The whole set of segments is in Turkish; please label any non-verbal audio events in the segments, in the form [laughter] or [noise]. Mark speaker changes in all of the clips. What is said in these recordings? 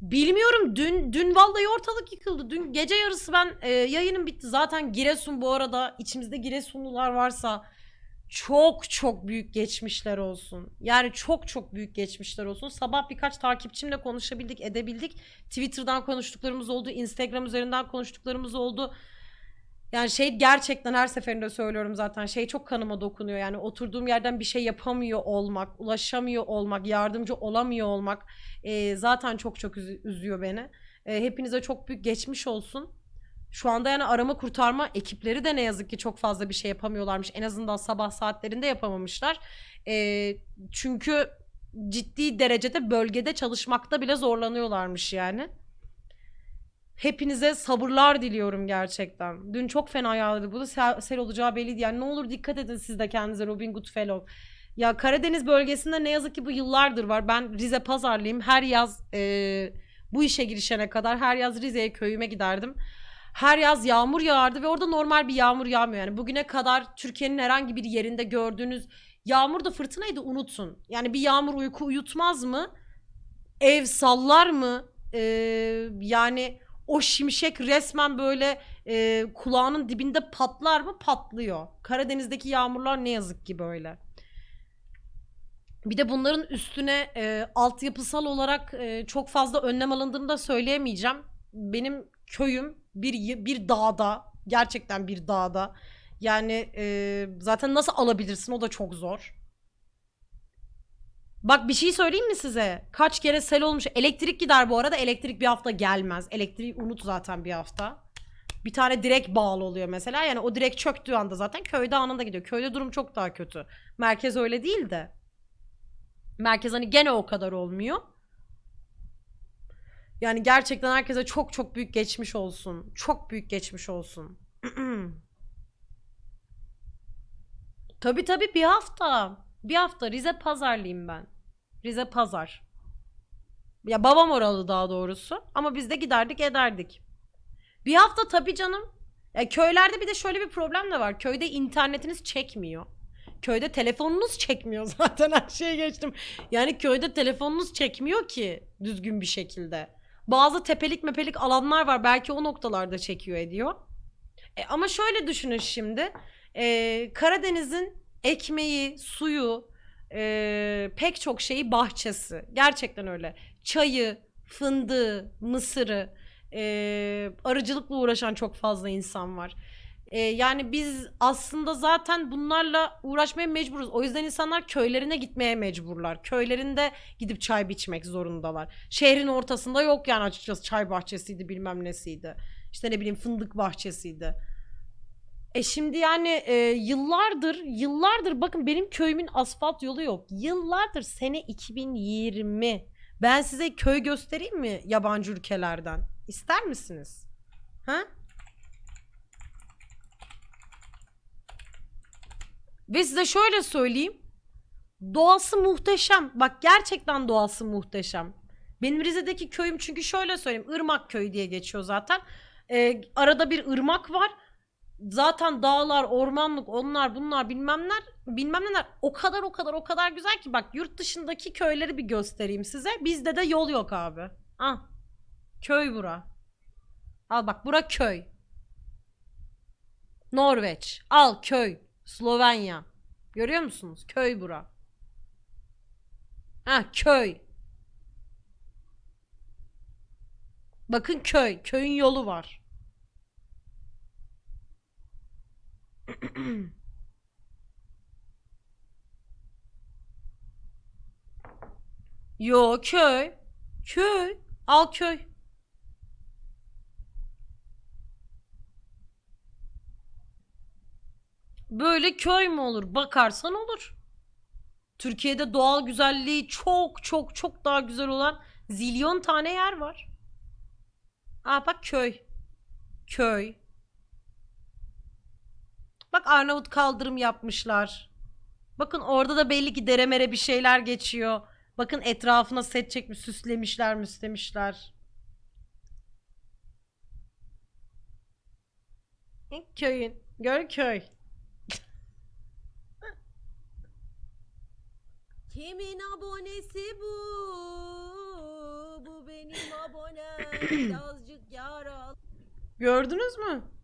Speaker 1: Bilmiyorum dün dün vallahi ortalık yıkıldı. Dün gece yarısı ben e, yayınım bitti. Zaten Giresun bu arada içimizde Giresunlular varsa çok çok büyük geçmişler olsun. Yani çok çok büyük geçmişler olsun. Sabah birkaç takipçimle konuşabildik, edebildik. Twitter'dan konuştuklarımız oldu, Instagram üzerinden konuştuklarımız oldu. Yani şey gerçekten her seferinde söylüyorum zaten şey çok kanıma dokunuyor. Yani oturduğum yerden bir şey yapamıyor olmak, ulaşamıyor olmak, yardımcı olamıyor olmak e, zaten çok çok üzü- üzüyor beni. E, hepinize çok büyük geçmiş olsun. Şu anda yani arama kurtarma ekipleri de ne yazık ki çok fazla bir şey yapamıyorlarmış. En azından sabah saatlerinde yapamamışlar. E, çünkü ciddi derecede bölgede çalışmakta bile zorlanıyorlarmış yani. Hepinize sabırlar diliyorum gerçekten. Dün çok fena yağdı. Bu da sel, olacağı belliydi. Yani ne olur dikkat edin siz de kendinize Robin Good Fellow. Ya Karadeniz bölgesinde ne yazık ki bu yıllardır var. Ben Rize Pazarlıyım. Her yaz e, bu işe girişene kadar her yaz Rize'ye köyüme giderdim. Her yaz yağmur yağardı ve orada normal bir yağmur yağmıyor. Yani bugüne kadar Türkiye'nin herhangi bir yerinde gördüğünüz yağmur da fırtınaydı unutun. Yani bir yağmur uyku uyutmaz mı? Ev sallar mı? Ee, yani o şimşek resmen böyle e, kulağının dibinde patlar mı? Patlıyor. Karadeniz'deki yağmurlar ne yazık ki böyle. Bir de bunların üstüne e, altyapısal olarak e, çok fazla önlem alındığını da söyleyemeyeceğim. Benim köyüm bir bir dağda, gerçekten bir dağda. Yani e, zaten nasıl alabilirsin o da çok zor. Bak bir şey söyleyeyim mi size? Kaç kere sel olmuş. Elektrik gider bu arada. Elektrik bir hafta gelmez. Elektriği unut zaten bir hafta. Bir tane direk bağlı oluyor mesela. Yani o direk çöktüğü anda zaten köyde anında gidiyor. Köyde durum çok daha kötü. Merkez öyle değil de. Merkez hani gene o kadar olmuyor. Yani gerçekten herkese çok çok büyük geçmiş olsun. Çok büyük geçmiş olsun. [clears throat] tabii tabii bir hafta. Bir hafta Rize Pazarlıyım ben. Rize Pazar. Ya babam oralı daha doğrusu. Ama biz de giderdik ederdik. Bir hafta tabii canım. Ya köylerde bir de şöyle bir problem de var. Köyde internetiniz çekmiyor. Köyde telefonunuz çekmiyor [laughs] zaten her şeye geçtim. Yani köyde telefonunuz çekmiyor ki düzgün bir şekilde. Bazı tepelik mepelik alanlar var. Belki o noktalarda çekiyor ediyor. E, ama şöyle düşünün şimdi. E, Karadeniz'in ekmeği, suyu, e, pek çok şeyi bahçesi. Gerçekten öyle. Çayı, fındığı, mısırı, e, arıcılıkla uğraşan çok fazla insan var. E, yani biz aslında zaten bunlarla uğraşmaya mecburuz. O yüzden insanlar köylerine gitmeye mecburlar. Köylerinde gidip çay biçmek zorundalar. Şehrin ortasında yok yani açıkçası çay bahçesiydi bilmem nesiydi. İşte ne bileyim fındık bahçesiydi. E şimdi yani e, yıllardır, yıllardır bakın benim köyümün asfalt yolu yok. Yıllardır sene 2020. Ben size köy göstereyim mi yabancı ülkelerden? İster misiniz? Ha? Ve size şöyle söyleyeyim. Doğası muhteşem. Bak gerçekten doğası muhteşem. Benim Rize'deki köyüm çünkü şöyle söyleyeyim. Irmak köyü diye geçiyor zaten. Ee, arada bir ırmak var. Zaten dağlar, ormanlık, onlar bunlar bilmem neler, bilmem neler o kadar o kadar o kadar güzel ki bak yurt dışındaki köyleri bir göstereyim size. Bizde de yol yok abi. Ah. Köy bura. Al bak bura köy. Norveç. Al köy. Slovenya. Görüyor musunuz? Köy bura. Ha köy. Bakın köy. Köyün yolu var. [clears throat] Yo köy. Köy. Al köy. Böyle köy mü olur? Bakarsan olur. Türkiye'de doğal güzelliği çok çok çok daha güzel olan zilyon tane yer var. Aa bak köy. Köy. Bak Arnavut kaldırım yapmışlar. Bakın orada da belli ki deremere bir şeyler geçiyor. Bakın etrafına set çekmiş, süslemişler, müslemişler. Köyün. Gör köy. [laughs]
Speaker 2: Kimin abonesi bu? Bu benim Birazcık [coughs] yara.
Speaker 1: Gördünüz mü?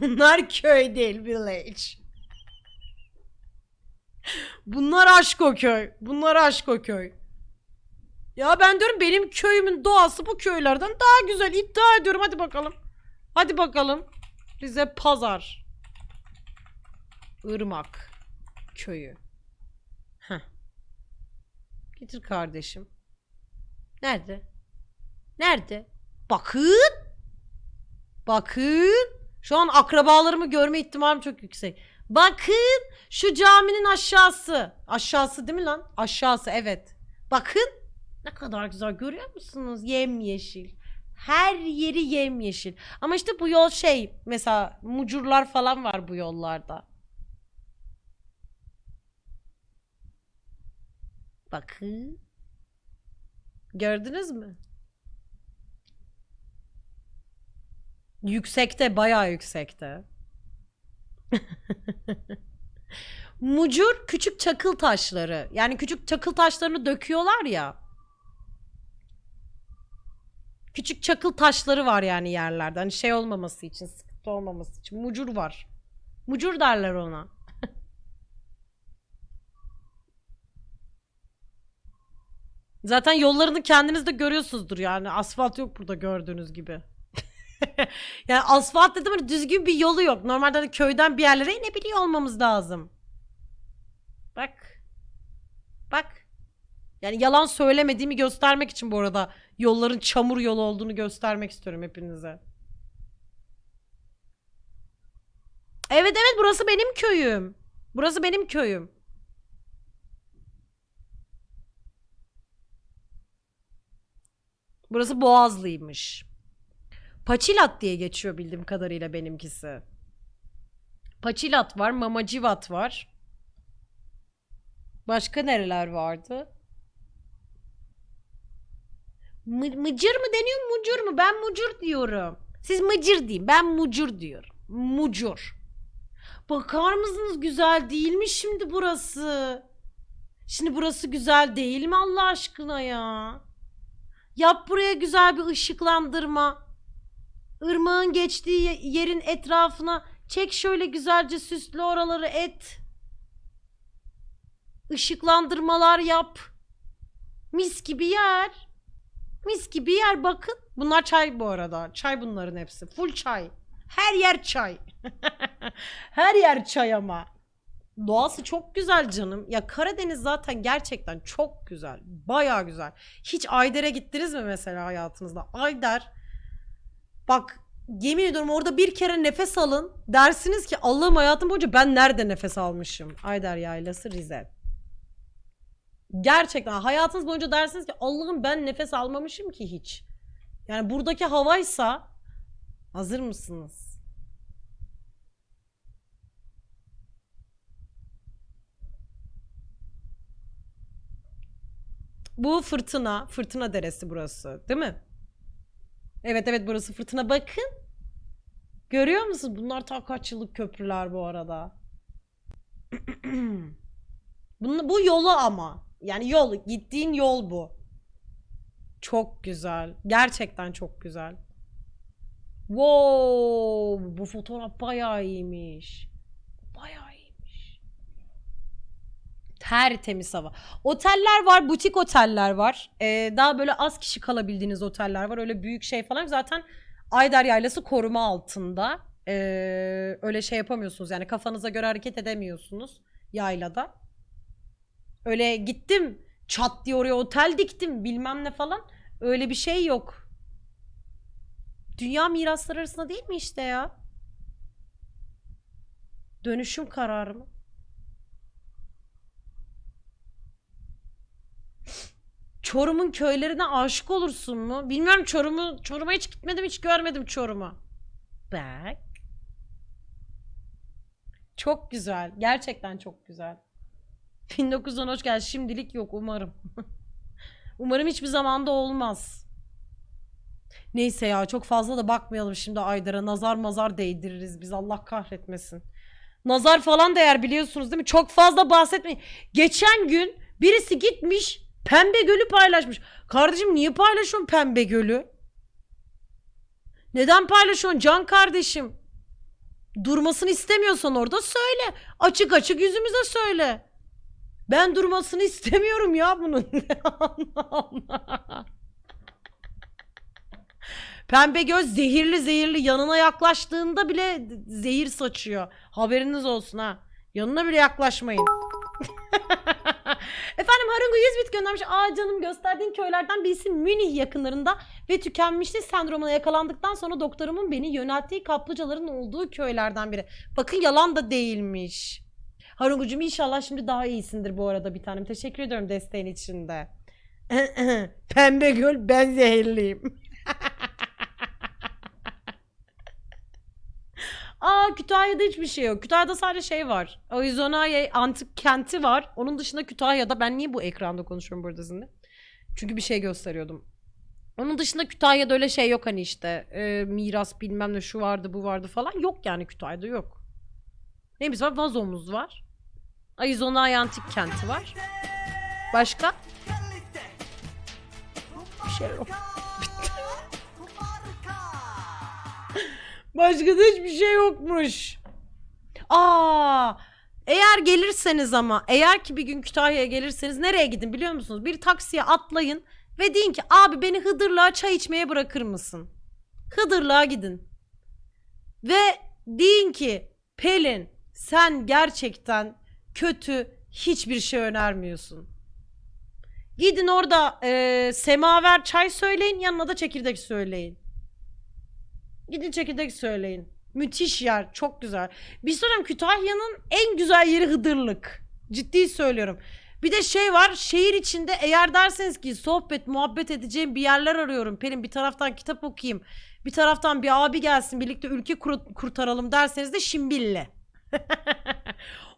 Speaker 1: Bunlar köy değil village. Bunlar aşko köy. Bunlar aşko köy. Ya ben diyorum benim köyümün doğası bu köylerden daha güzel. İddia ediyorum hadi bakalım. Hadi bakalım. Rize Pazar. Irmak köyü. Heh. Getir kardeşim. Nerede? Nerede? Bakın. Bakın. Şu an akrabalarımı görme ihtimalim çok yüksek. Bakın şu caminin aşağısı. Aşağısı değil mi lan? Aşağısı evet. Bakın. Ne kadar güzel görüyor musunuz? Yemyeşil. Her yeri yemyeşil. Ama işte bu yol şey mesela mucurlar falan var bu yollarda. Bakın. Gördünüz mü? Yüksekte, bayağı yüksekte. Mucur küçük çakıl taşları. Yani küçük çakıl taşlarını döküyorlar ya. Küçük çakıl taşları var yani yerlerde. Hani şey olmaması için, sıkıntı olmaması için. Mucur var. Mucur derler ona. Zaten yollarını kendiniz de görüyorsunuzdur yani. Asfalt yok burada gördüğünüz gibi. [laughs] yani asfalt dedim hani düzgün bir yolu yok. Normalde hani köyden bir yerlere inebiliyor olmamız lazım. Bak. Bak. Yani yalan söylemediğimi göstermek için bu arada yolların çamur yolu olduğunu göstermek istiyorum hepinize. Evet evet burası benim köyüm. Burası benim köyüm. Burası Boğazlıymış. Paçilat diye geçiyor bildiğim kadarıyla benimkisi. Paçilat var, Mamacivat var. Başka nereler vardı? Mı- mıcır mı deniyor, mucur mu? Ben mucur diyorum. Siz mıcır deyin, ben mucur diyorum. Mucur. Bakar mısınız güzel değil mi şimdi burası? Şimdi burası güzel değil mi Allah aşkına ya? Yap buraya güzel bir ışıklandırma. Irmağın geçtiği ye- yerin etrafına çek şöyle güzelce süslü oraları et. Işıklandırmalar yap. Mis gibi yer. Mis gibi yer bakın. Bunlar çay bu arada. Çay bunların hepsi. Full çay. Her yer çay. [laughs] Her yer çay ama. Doğası çok güzel canım. Ya Karadeniz zaten gerçekten çok güzel. Bayağı güzel. Hiç Ayder'e gittiniz mi mesela hayatınızda? Ayder bak yemin ediyorum orada bir kere nefes alın. Dersiniz ki Allah'ım hayatım boyunca ben nerede nefes almışım? Ayder Yaylası Rize. Gerçekten hayatınız boyunca dersiniz ki Allah'ım ben nefes almamışım ki hiç. Yani buradaki havaysa hazır mısınız? Bu fırtına, fırtına deresi burası, değil mi? Evet evet burası fırtına. Bakın. Görüyor musun? Bunlar ta kaç yıllık köprüler bu arada. [clears throat] Bunun, bu yolu ama. Yani yol, gittiğin yol bu. Çok güzel. Gerçekten çok güzel. Wow, bu fotoğraf bayağı iyiymiş. Bayağı iyiymiş. Tertemiz hava. Oteller var, butik oteller var. Ee, daha böyle az kişi kalabildiğiniz oteller var. Öyle büyük şey falan. Zaten Ayder Yaylası koruma altında. Ee, öyle şey yapamıyorsunuz. Yani kafanıza göre hareket edemiyorsunuz yaylada. Öyle gittim çat diye oraya otel diktim bilmem ne falan. Öyle bir şey yok. Dünya mirasları arasında değil mi işte ya? Dönüşüm kararı mı? Çorum'un köylerine aşık olursun mu? Bilmiyorum Çorum'u Çorum'a hiç gitmedim hiç görmedim Çorum'u. Bak. Çok güzel. Gerçekten çok güzel. 1910 hoş geldin. Şimdilik yok umarım. [laughs] umarım hiçbir zamanda olmaz. Neyse ya çok fazla da bakmayalım şimdi Aydar'a. Nazar mazar değdiririz biz Allah kahretmesin. Nazar falan değer biliyorsunuz değil mi? Çok fazla bahsetmeyin. Geçen gün birisi gitmiş Pembe Gölü paylaşmış. Kardeşim niye paylaşıyorsun Pembe Gölü? Neden paylaşıyorsun can kardeşim? Durmasını istemiyorsan orada söyle. Açık açık yüzümüze söyle. Ben durmasını istemiyorum ya bunun. [laughs] Pembe göz zehirli zehirli yanına yaklaştığında bile zehir saçıyor. Haberiniz olsun ha. Yanına bile yaklaşmayın. [laughs] Efendim Harungu 100 bit göndermiş. Aa canım gösterdiğin köylerden birisi Münih yakınlarında ve tükenmişlik sendromuna yakalandıktan sonra doktorumun beni yönelttiği kaplıcaların olduğu köylerden biri. Bakın yalan da değilmiş. Harungucuğum inşallah şimdi daha iyisindir bu arada bir tanem. Teşekkür ediyorum desteğin için de. [clears throat] Pembe göl ben zehirliyim. [laughs] Aa Kütahya'da hiçbir şey yok. Kütahya'da sadece şey var. Arizona antik kenti var. Onun dışında Kütahya'da ben niye bu ekranda konuşuyorum burada sizinle? Çünkü bir şey gösteriyordum. Onun dışında Kütahya'da öyle şey yok hani işte e, miras bilmem ne şu vardı bu vardı falan yok yani Kütahya'da yok. Neyimiz var? Vazomuz var. Arizona antik kenti var. Başka? Bir şey yok. Başka da hiçbir şey yokmuş. Aa, eğer gelirseniz ama eğer ki bir gün Kütahya'ya gelirseniz nereye gidin biliyor musunuz? Bir taksiye atlayın ve deyin ki abi beni Hıdırlığa çay içmeye bırakır mısın? Hıdırlığa gidin. Ve deyin ki Pelin sen gerçekten kötü hiçbir şey önermiyorsun. Gidin orada eee, semaver çay söyleyin yanına da çekirdek söyleyin. Gidin çekirdek söyleyin. Müthiş yer. Çok güzel. Bir söyleyeyim Kütahya'nın en güzel yeri Hıdırlık. Ciddi söylüyorum. Bir de şey var şehir içinde eğer derseniz ki sohbet muhabbet edeceğim bir yerler arıyorum. Pelin bir taraftan kitap okuyayım. Bir taraftan bir abi gelsin birlikte ülke kurtaralım derseniz de Şimbille. [laughs]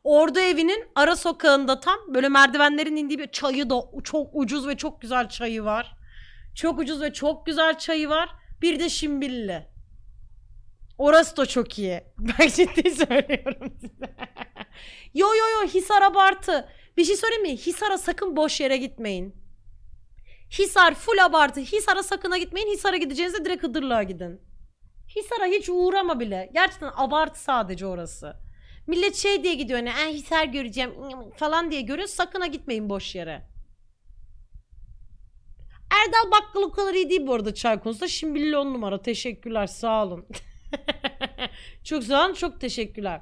Speaker 1: Ordu evinin ara sokağında tam böyle merdivenlerin indiği bir çayı da çok ucuz ve çok güzel çayı var. Çok ucuz ve çok güzel çayı var. Bir de Şimbille. Orası da çok iyi. [laughs] Ben ciddi söylüyorum size. yo yo yo Hisar abartı. Bir şey söyleyeyim mi? Hisar'a sakın boş yere gitmeyin. Hisar full abartı. Hisar'a sakın ha gitmeyin. Hisar'a gideceğinizde direkt Hıdırlığa gidin. Hisar'a hiç uğrama bile. Gerçekten abartı sadece orası. Millet şey diye gidiyor hani "Eh, Hisar göreceğim falan diye görüyor. Sakın ha gitmeyin boş yere. Erdal Bakkal o kadar iyi değil bu arada çay konusunda. Şimbilli on numara. Teşekkürler sağ olun. [laughs] çok sağ olun çok teşekkürler.